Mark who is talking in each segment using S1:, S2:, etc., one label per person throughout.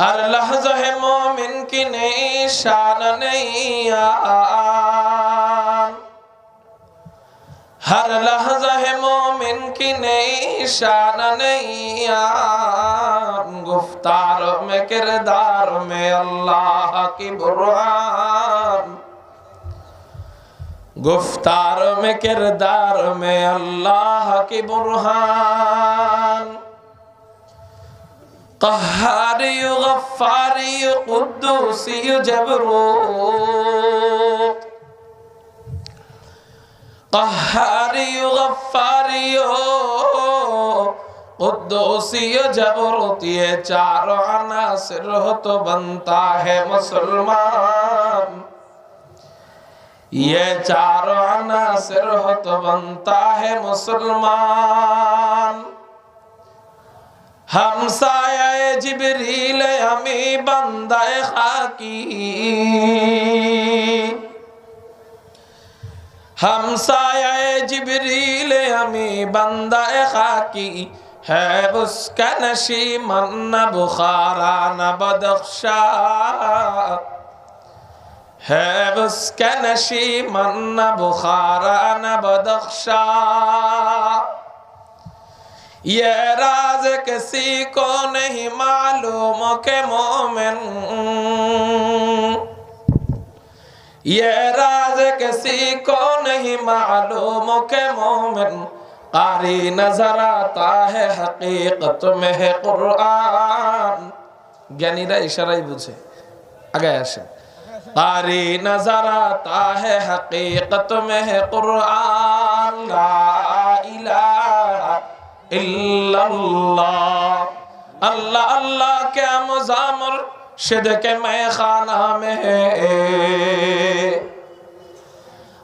S1: हर लहजा है मोमिन की नई शान नहीं आन हर लहजा है मोमिन की नई शान नहीं आन गुफ्तार में किरदार में अल्लाह की बुरहान गुफ्तार में किरदार में अल्लाह की बुरहान قهار غفار قدوس جبروت قهار غفار قدوس جبروت یہ چاروں عناصر ہو تو بنتا ہے مسلمان یہ چاروں عناصر ہو تو بنتا ہے مسلمان হামসায় জিবরিলে, আমি বান্দায় খাকি। হামসায় জিবরিলে, আমি বান্দায় খাকি। হ্যাঁ বুসকা নশি মন্না বুখারা, না বদখশা। হ্যাঁ বুসকা নশি মন্না বুখারা, না বদখশা। ये राज किसी को नहीं मालूम के मोमिन ये राज किसी को नहीं मालूम के मोमिन कारी नजर आता है हकीकत में है कुरान জ্ঞানীরা ইশারাই বুঝে আগে আসেন कारी नजर आता है हकीकत में है कुरान ला इलाहा इल्लल्लाह अल्लाह अल्लाह क्या मुजामर शिद के मैं खाना में है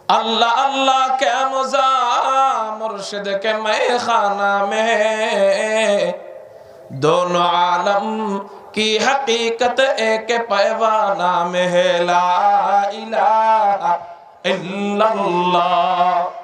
S1: अल्लाह अल्लाह क्या मुजामर शिद के मैं खाना में है दोनों आलम की हकीकत एक पैवाना में है ला इलाहा इल्लल्लाह